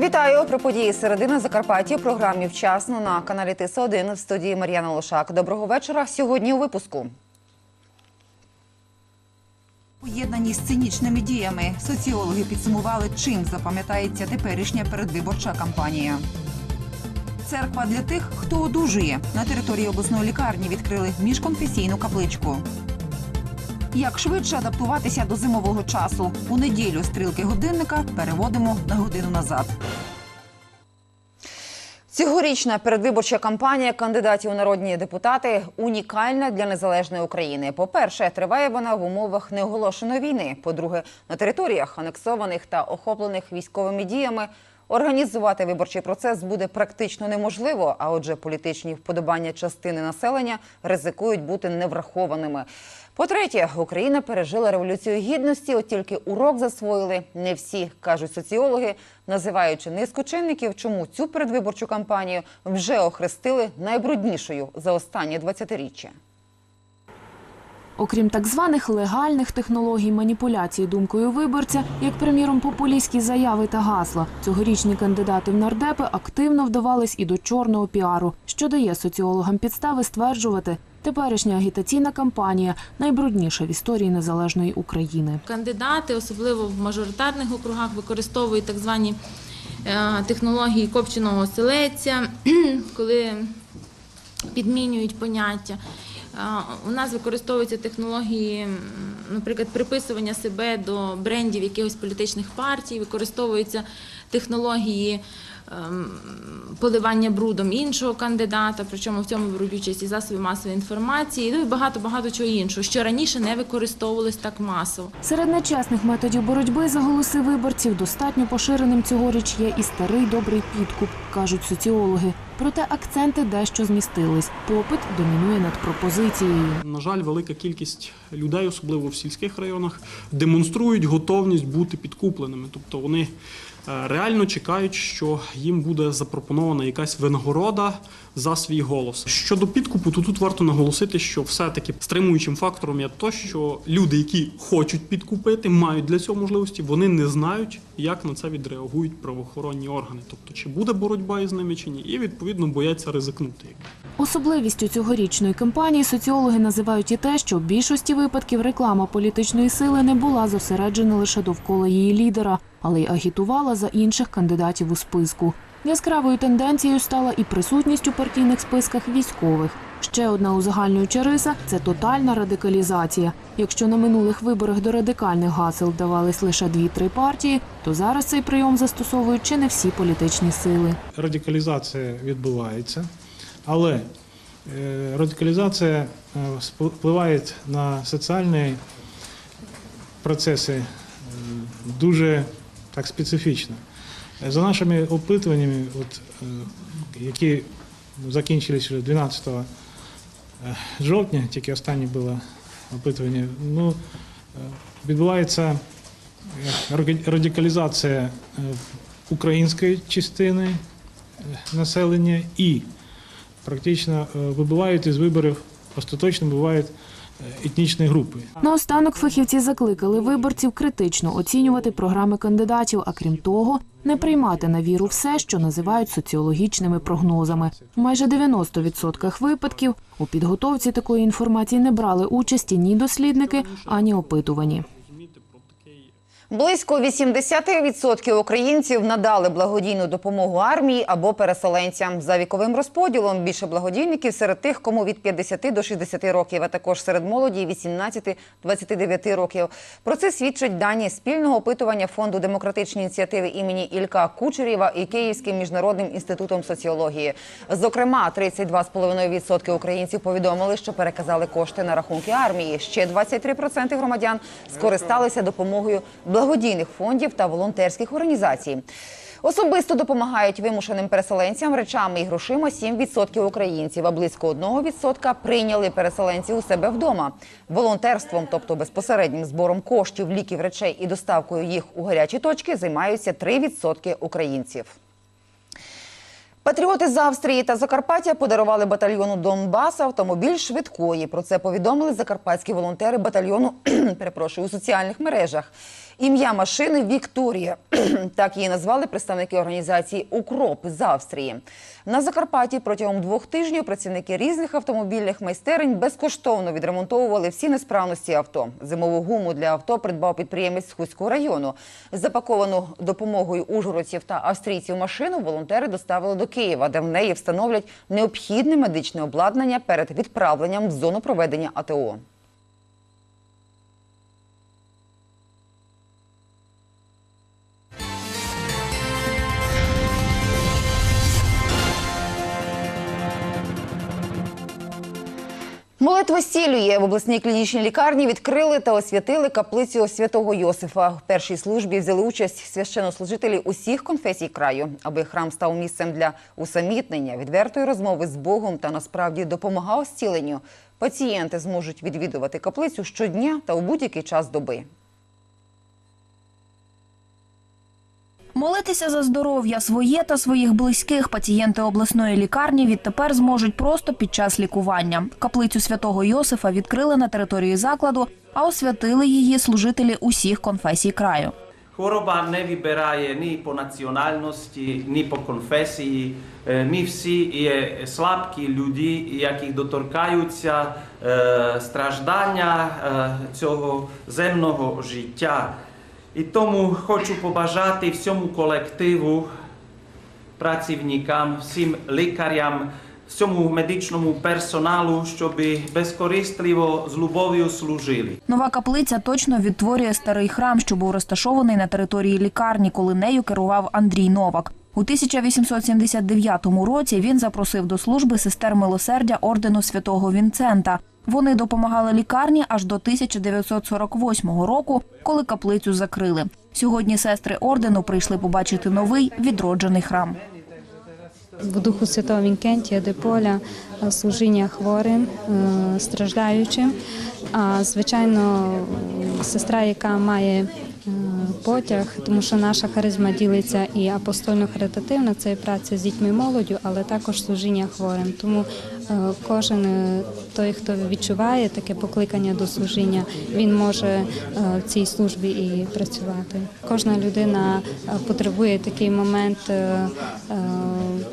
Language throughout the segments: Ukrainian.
Вітаю про події середини Закарпаття. Програмі вчасно на каналі Тис 1 в студії Мар'яна Лошак. Доброго вечора. Сьогодні у випуску. Поєднані з цинічними діями соціологи підсумували, чим запам'ятається теперішня передвиборча кампанія. Церква для тих, хто одужує. На території обласної лікарні відкрили міжконфесійну капличку. Як швидше адаптуватися до зимового часу? У неділю стрілки годинника переводимо на годину назад. Цьогорічна передвиборча кампанія кандидатів у народні депутати унікальна для незалежної України. По-перше, триває вона в умовах неоголошеної війни. По-друге, на територіях анексованих та охоплених військовими діями організувати виборчий процес буде практично неможливо. А отже, політичні вподобання частини населення ризикують бути неврахованими. По-третє, Україна пережила революцію гідності, от тільки урок засвоїли не всі, кажуть соціологи, називаючи низку чинників, чому цю передвиборчу кампанію вже охрестили найбруднішою за останні 20-річчя. Окрім так званих легальних технологій маніпуляції думкою виборця, як приміром популістські заяви та гасла, цьогорічні кандидати в нардепи активно вдавались і до чорного піару, що дає соціологам підстави стверджувати, теперішня агітаційна кампанія найбрудніша в історії незалежної України. Кандидати, особливо в мажоритарних округах, використовують так звані е, технології копченого оселедця, коли підмінюють поняття. У нас використовуються технології, наприклад, приписування себе до брендів якихось політичних партій, використовуються технології поливання брудом іншого кандидата, причому в цьому беруть участь і засоби масової інформації, ну і багато багато чого іншого, що раніше не використовувалось так масово. Серед нечесних методів боротьби за голоси виборців достатньо поширеним цьогоріч є і старий добрий підкуп, кажуть соціологи. Проте акценти дещо змістились. Попит домінує над пропозицією. На жаль, велика кількість людей, особливо в сільських районах, демонструють готовність бути підкупленими. Тобто вони реально чекають, що їм буде запропонована якась винагорода за свій голос. Щодо підкупу, то тут варто наголосити, що все-таки стримуючим фактором є те, що люди, які хочуть підкупити, мають для цього можливості, вони не знають, як на це відреагують правоохоронні органи. Тобто, чи буде боротьба із ними чи ні, і відповідно бояться ризикнути. Особливістю цьогорічної кампанії соціологи називають і те, що в більшості випадків реклама політичної сили не була зосереджена лише довкола її лідера, але й агітувала за інших кандидатів у списку. Яскравою тенденцією стала і присутність у партійних списках військових. Ще одна узагальнююча риса це тотальна радикалізація. Якщо на минулих виборах до радикальних гасел вдавались лише дві-три партії, то зараз цей прийом застосовують чи не всі політичні сили. радикалізація відбувається, але е, радикалізація е, впливає на соціальні процеси е, дуже так специфічно. За нашими опитуваннями, от, е, які закінчились вже 12 е, жовтня, тільки останнє було опитування, ну, е, відбувається радикалізація української частини населення і практично вибивають із виборів, остаточно вибивають е, етнічні групи. Наостанок фахівці закликали виборців критично оцінювати програми кандидатів, а крім того, не приймати на віру все, що називають соціологічними прогнозами. В майже 90% випадків у підготовці такої інформації не брали участі ні дослідники, ані опитувані. Близько 80% українців надали благодійну допомогу армії або переселенцям. За віковим розподілом більше благодійників серед тих, кому від 50 до 60 років, а також серед молоді 18-29 років. Про це свідчать дані спільного опитування фонду демократичні ініціативи імені Ілька Кучерєва і Київським міжнародним інститутом соціології. Зокрема, 32,5% українців повідомили, що переказали кошти на рахунки армії. Ще 23% громадян скористалися допомогою благодійних фондів та волонтерських організацій. Особисто допомагають вимушеним переселенцям речами і грошима 7% українців, а близько 1% прийняли переселенців у себе вдома. Волонтерством, тобто безпосереднім збором коштів, ліків, речей і доставкою їх у гарячі точки, займаються 3% українців. Патріоти з Австрії та Закарпаття подарували батальйону Донбас автомобіль швидкої. Про це повідомили закарпатські волонтери батальйону перепрошую у соціальних мережах. Ім'я машини Вікторія. так її назвали представники організації Укроп з Австрії. На Закарпатті протягом двох тижнів працівники різних автомобільних майстерень безкоштовно відремонтовували всі несправності авто. Зимову гуму для авто придбав підприємець Хуського району. Запаковану допомогою ужгородців та австрійців машину волонтери доставили до Києва, де в неї встановлять необхідне медичне обладнання перед відправленням в зону проведення АТО. Молитва сілює в обласній клінічній лікарні відкрили та освятили каплицю святого Йосифа. В першій службі взяли участь священнослужителі усіх конфесій краю, аби храм став місцем для усамітнення, відвертої розмови з Богом та насправді допомагав зціленню. Пацієнти зможуть відвідувати каплицю щодня та у будь-який час доби. Молитися за здоров'я своє та своїх близьких пацієнти обласної лікарні відтепер зможуть просто під час лікування. Каплицю святого Йосифа відкрили на території закладу, а освятили її служителі усіх конфесій краю. Хвороба не вибирає ні по національності, ні по конфесії. Е, Ми всі є слабкі люди, яких доторкаються е, страждання е, цього земного життя. І тому хочу побажати всьому колективу, працівникам, всім лікарям, всьому медичному персоналу, щоб безкористливо з любов'ю служили. Нова каплиця точно відтворює старий храм, що був розташований на території лікарні, коли нею керував Андрій Новак. У 1879 році він запросив до служби сестер милосердя ордену святого Вінцента. Вони допомагали лікарні аж до 1948 року, коли каплицю закрили. Сьогодні сестри ордену прийшли побачити новий відроджений храм. в духу Святого Вінкентія де поля е, служіння хворим, е, страждаючим. А звичайно, сестра, яка має потяг, тому що наша харизма ділиться і апостольно-харитативна, це і праця з дітьми молоддю, але також служіння хворим. Тому е, кожен е, той, хто відчуває таке покликання до служіння, він може е, в цій службі і працювати. Кожна людина е, потребує такий момент е, е,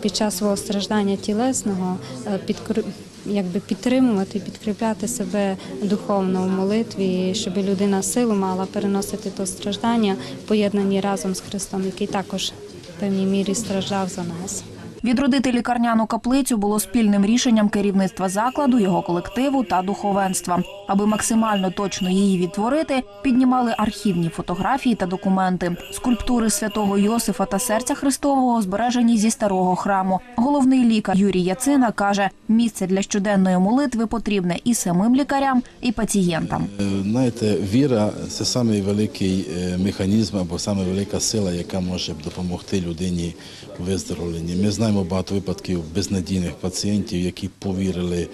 під час свого страждання тілесного е, підкр- якби підтримувати, підкріпляти себе духовно в молитві, щоб людина силу мала переносити то страждання, поєднані разом з Христом, який також в певній мірі страждав за нас. Відродити лікарняну каплицю було спільним рішенням керівництва закладу, його колективу та духовенства. Аби максимально точно її відтворити, піднімали архівні фотографії та документи. Скульптури святого Йосифа та серця Христового збережені зі старого храму. Головний лікар Юрій Яцина каже, місце для щоденної молитви потрібне і самим лікарям, і пацієнтам. Е, Знаєте, віра це самий великий е, механізм або саме велика сила, яка може допомогти людині у виздоровленні. Ми знаємо багато випадків безнадійних пацієнтів, які повірили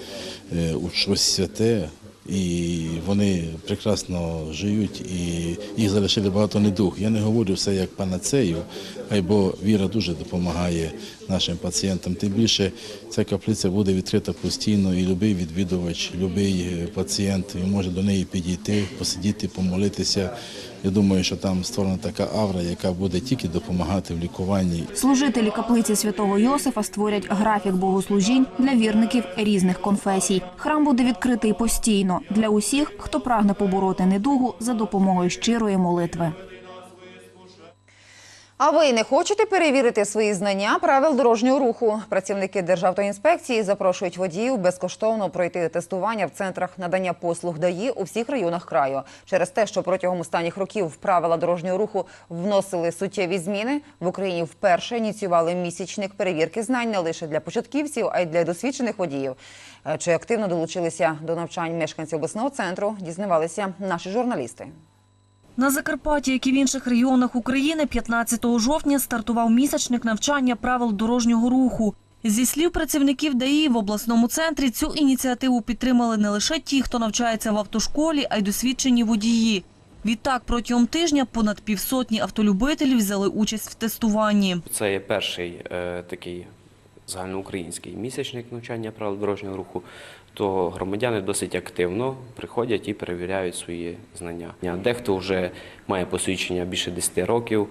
е, у щось святе. І вони прекрасно живуть, і їх залишили багато недуг. Я не говорю все як панацею, бо віра дуже допомагає нашим пацієнтам. Тим більше ця каплиця буде відкрита постійно, і будь-який відвідувач, будь-який пацієнт може до неї підійти, посидіти, помолитися. Я думаю, що там створена така авра, яка буде тільки допомагати в лікуванні Служителі каплиці святого Йосифа створять графік богослужінь для вірників різних конфесій. Храм буде відкритий постійно для усіх, хто прагне побороти недугу за допомогою щирої молитви. А ви не хочете перевірити свої знання правил дорожнього руху? Працівники Державтоінспекції запрошують водіїв безкоштовно пройти тестування в центрах надання послуг ДАІ у всіх районах краю. Через те, що протягом останніх років правила дорожнього руху вносили суттєві зміни, в Україні вперше ініціювали місячник перевірки знань не лише для початківців, а й для досвідчених водіїв. Е, Чи активно долучилися до навчань мешканці обласного центру, дізнавалися наші журналісти. На Закарпатті, як і в інших регіонах України, 15 жовтня стартував місячник навчання правил дорожнього руху. Зі слів працівників ДАІ в обласному центрі цю ініціативу підтримали не лише ті, хто навчається в автошколі, а й досвідчені водії. Відтак, протягом тижня понад півсотні автолюбителів взяли участь в тестуванні. Це є перший е, такий загальноукраїнський місячник навчання правил дорожнього руху, то громадяни досить активно приходять і перевіряють свої знання. Дехто вже має посвідчення більше 10 років,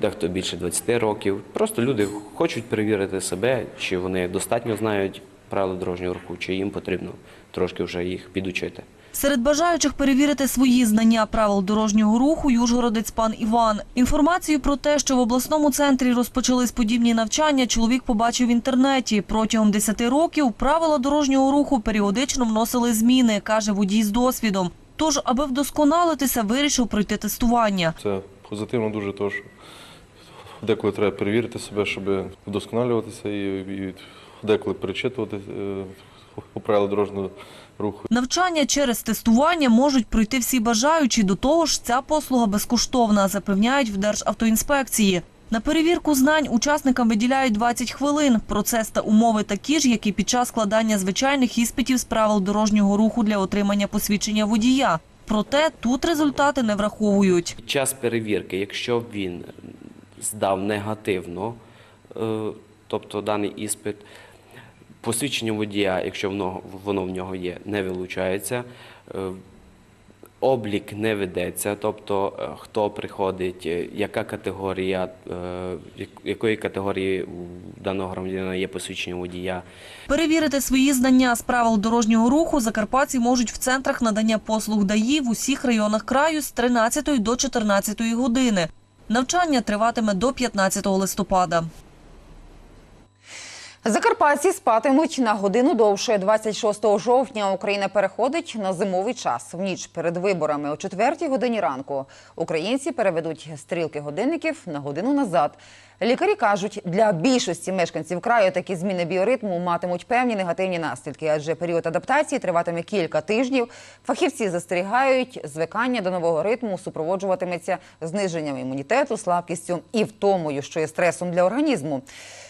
дехто більше 20 років. Просто люди хочуть перевірити себе, чи вони достатньо знають правила дорожнього руху, чи їм потрібно трошки вже їх підучити. Серед бажаючих перевірити свої знання правил дорожнього руху южгородець пан Іван. Інформацію про те, що в обласному центрі розпочались подібні навчання, чоловік побачив в інтернеті. Протягом 10 років правила дорожнього руху періодично вносили зміни, каже водій з досвідом. Тож, аби вдосконалитися, вирішив пройти тестування. Це позитивно дуже, що деколи треба перевірити себе, щоб вдосконалюватися і, і деколи перечитувати е, правила дорожнього руху. Навчання через тестування можуть пройти всі бажаючі. До того ж, ця послуга безкоштовна, запевняють в Державтоінспекції. На перевірку знань учасникам виділяють 20 хвилин. Процес та умови такі ж, як і під час складання звичайних іспитів з правил дорожнього руху для отримання посвідчення водія. Проте тут результати не враховують. Під час перевірки, якщо він здав негативно, е, тобто даний іспит, посвідчення водія, якщо воно, в нього є, не вилучається. е, Облік не ведеться, тобто е, хто приходить, е, яка категорія, якої категорії даного громадянина є посвідчення водія. Перевірити свої знання з правил дорожнього руху закарпатці можуть в центрах надання послуг ДАІ в усіх районах краю з 13 до 14 години. Навчання триватиме до 15 листопада. Закарпатці спатимуть на годину довше. 26 жовтня Україна переходить на зимовий час. В ніч перед виборами о 4 годині ранку українці переведуть стрілки годинників на годину назад. Лікарі кажуть, для більшості мешканців краю такі зміни біоритму матимуть певні негативні наслідки, адже період адаптації триватиме кілька тижнів. Фахівці застерігають, звикання до нового ритму супроводжуватиметься зниженням імунітету, слабкістю і втомою, що є стресом для організму.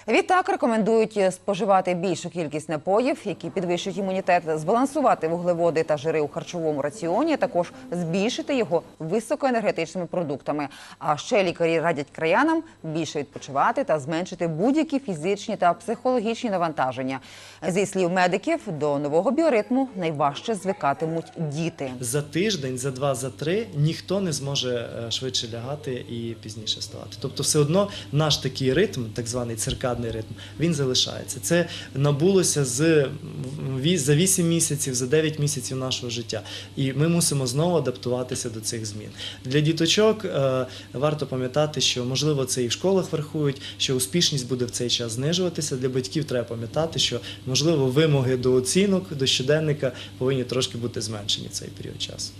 Відтак рекомендують споживати більшу кількість напоїв, які підвищують імунітет, збалансувати вуглеводи та жири у харчовому раціоні, також збільшити його високоенергетичними продуктами. А ще лікарі радять краянам більше відпочивати та зменшити будь-які фізичні та психологічні навантаження. Зі слів медиків, до нового біоритму найважче звикатимуть діти. За тиждень, за два, за три ніхто не зможе е, швидше лягати і пізніше вставати. Тобто, все одно наш такий ритм, так званий циркадний ритм, він залишається. Це набулося з за 8 місяців, за 9 місяців нашого життя. І ми мусимо знову адаптуватися до цих змін. Для діточок е, варто пам'ятати, що можливо це і в школах врахують, що успішність буде в цей час знижуватися. Для батьків треба пам'ятати, що можливо вимоги до оцінок, до щоденника повинні трошки бути зменшені в цей період часу.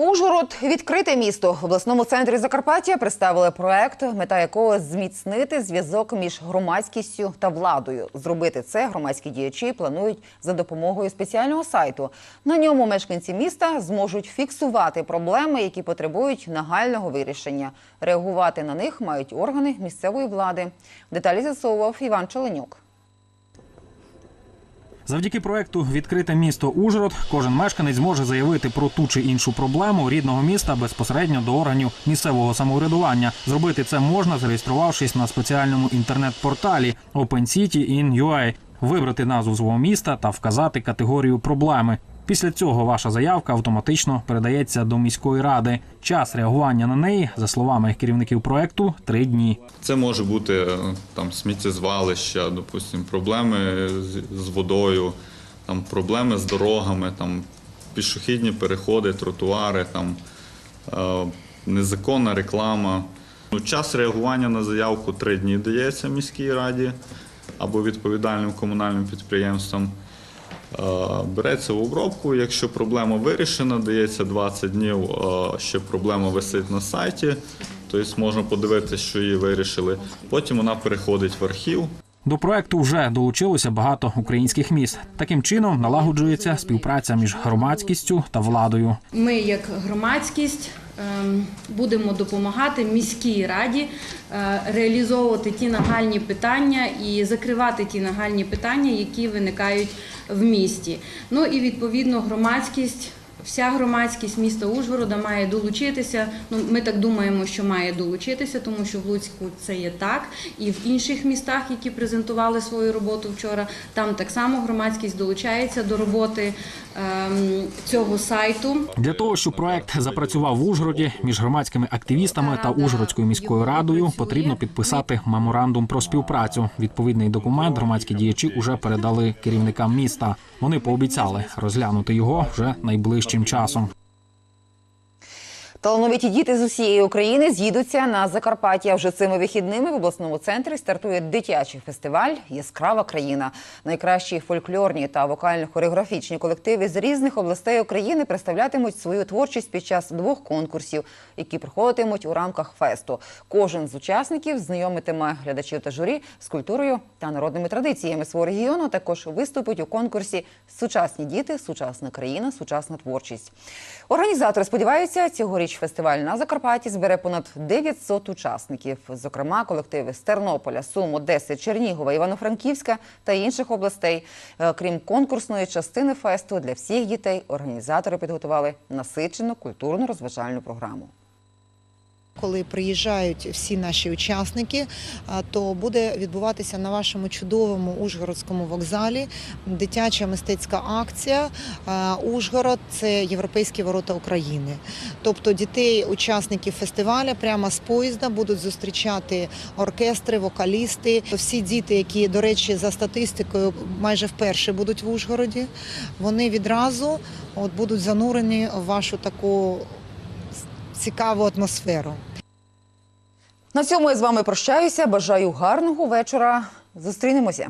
Ужгород відкрите місто в обласному центрі Закарпаття представили проект, мета якого зміцнити зв'язок між громадськістю та владою. Зробити це громадські діячі планують за допомогою спеціального сайту. На ньому мешканці міста зможуть фіксувати проблеми, які потребують нагального вирішення. Реагувати на них мають органи місцевої влади. Деталі з'ясовував Іван Челенюк. Завдяки проекту Відкрите місто Ужгород кожен мешканець зможе заявити про ту чи іншу проблему рідного міста безпосередньо до органів місцевого самоврядування. Зробити це можна, зареєструвавшись на спеціальному інтернет-порталі OpenCity вибрати назву свого міста та вказати категорію проблеми. Після цього ваша заявка автоматично передається до міської ради. Час реагування на неї, за словами керівників проекту, три дні. Це може бути е, там сміттєзвалища, допустим, проблеми з, водою, там проблеми з дорогами, там пішохідні переходи, тротуари, там е, незаконна реклама. Ну, час реагування на заявку три дні дається міській раді або відповідальним комунальним підприємствам. Е, Береться в обробку, якщо проблема вирішена, дається 20 днів, е, ще проблема висить на сайті, тобто можна подивитися, що її вирішили. Потім вона переходить в архів. До проекту вже долучилося багато українських міст. Таким чином налагоджується співпраця між громадськістю та владою. Ми, як громадськість, будемо допомагати міській раді е, реалізовувати ті нагальні питання і закривати ті нагальні питання, які виникають в місті. Ну і відповідно громадськість Вся громадськість міста Ужгорода має долучитися. Ну, ми так думаємо, що має долучитися, тому що в Луцьку це є так. І в інших містах, які презентували свою роботу вчора, там так само громадськість долучається до роботи ем, цього сайту. Для того, щоб проект запрацював в Ужгороді між громадськими активістами та Ужгородською міською радою, потрібно підписати меморандум про співпрацю. Відповідний документ громадські діячі уже передали керівникам міста. Вони пообіцяли розглянути його вже найближчим часом. Талановиті діти з усієї України з'їдуться на Закарпаття. Вже цими вихідними в обласному центрі стартує дитячий фестиваль Яскрава країна. Найкращі фольклорні та вокально-хореографічні колективи з різних областей України представлятимуть свою творчість під час двох конкурсів, які проходитимуть у рамках фесту. Кожен з учасників знайомитиме глядачів та журі з культурою та народними традиціями свого регіону. Також виступить у конкурсі Сучасні діти, сучасна країна, сучасна творчість. Організатори сподіваються, цьогоріч фестиваль на Закарпатті збере понад 900 учасників, зокрема колективи з Тернополя, Сум, Одеси, Чернігова, Івано-Франківська та інших областей. Е, Крім конкурсної частини фесту, для всіх дітей організатори підготували насичену культурно-розважальну програму. Коли приїжджають всі наші учасники, то буде відбуватися на вашому чудовому Ужгородському вокзалі дитяча мистецька акція Ужгород це європейські ворота України. Тобто дітей, учасників фестиваля, прямо з поїзда будуть зустрічати оркестри, вокалісти. Всі діти, які, до речі, за статистикою майже вперше будуть в Ужгороді, вони відразу от будуть занурені в вашу таку цікаву атмосферу. На цьому я з вами прощаюся. Бажаю гарного вечора. Зустрінемося.